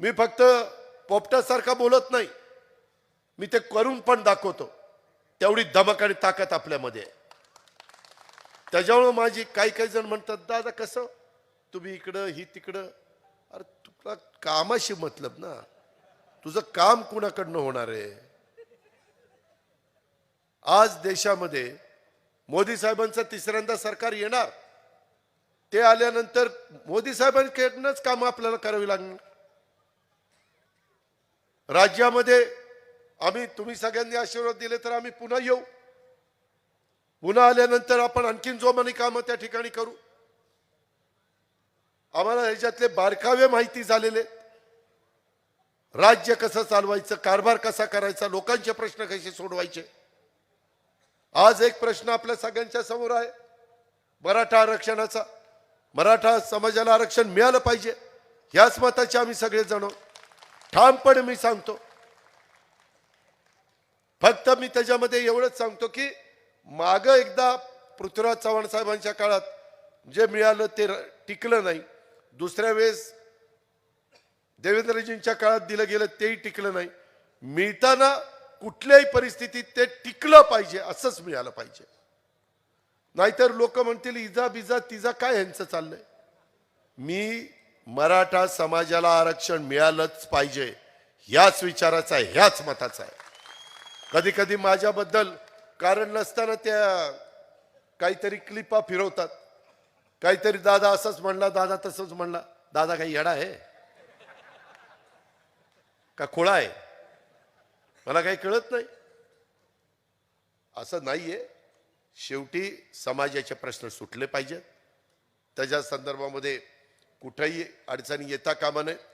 मी फक्त पोपटासारखा बोलत नाही. मी ते करून पण दाखवतो. तेवढी धमक आणि ताकद आपल्यामध्ये आहे. त्याच्यामुळं माझी काही काही जण म्हणतात दादा कसं? तुम्ही इकडं ही तिकडं. अरे तुला कामाशी मतलब ना. तुझं काम कुणाकडनं होणार आहे? आज देशामध्ये मोदी साहेबांचं तिसऱ्यांदा सरकार येणार. ते आल्यानंतर मोदी साहेबांकडनंच काम आपल्याला करावी लागणार. राज्यामध्ये आम्ही तुम्ही सगळ्यांनी आशीर्वाद दिले तर आम्ही पुन्हा येऊ. पुन्हा आल्यानंतर आपण आणखीन जोमाने कामं त्या ठिकाणी करू. आम्हाला ह्याच्यातले बारकावे माहिती झालेले. राज्य कसं चालवायचं कारभार कसा करायचा लोकांचे प्रश्न कसे सोडवायचे? आज एक प्रश्न आपल्या सगळ्यांच्या समोर आहे. मराठा आरक्षणाचा. मराठा समाजाला आरक्षण मिळालं पाहिजे. ह्याच मताचे आम्ही सगळे जण ठामपणे मी सांगतो. फक्त मी त्याच्यामध्ये एवढंच सांगतो की माग एकदा पृथ्वीराज चव्हाण साहेबांच्या काळात जे मिळालं ते टिकलं नाही. दुसऱ्या वेळेस देवेंद्रजींच्या काळात दिलं गेलं तेही टिकलं नाही. मिळताना कुठल्याही परिस्थितीत ते टिकलं पाहिजे असंच मिळालं पाहिजे. नाहीतर लोक म्हणतील इजा बिजा तिजा काय ह्यांचं चाललंय? मी मराठा समाजाला आरक्षण मिळालंच पाहिजे ह्याच विचाराचा आहे ह्याच मताचा आहे. कधी कधी माझ्याबद्दल कारण नसताना त्या काहीतरी क्लिपा फिरवतात. काहीतरी दादा असंच म्हणला दादा तसंच म्हणला दादा काही येडा आहे? का खोळा आहे? मला काही कळत नाही. असं नाहीये. शेवटी समाजाचे प्रश्न सुटले पाहिजेत. त्याच्या संदर्भामध्ये कुठेही अडचणी येता कामा नये.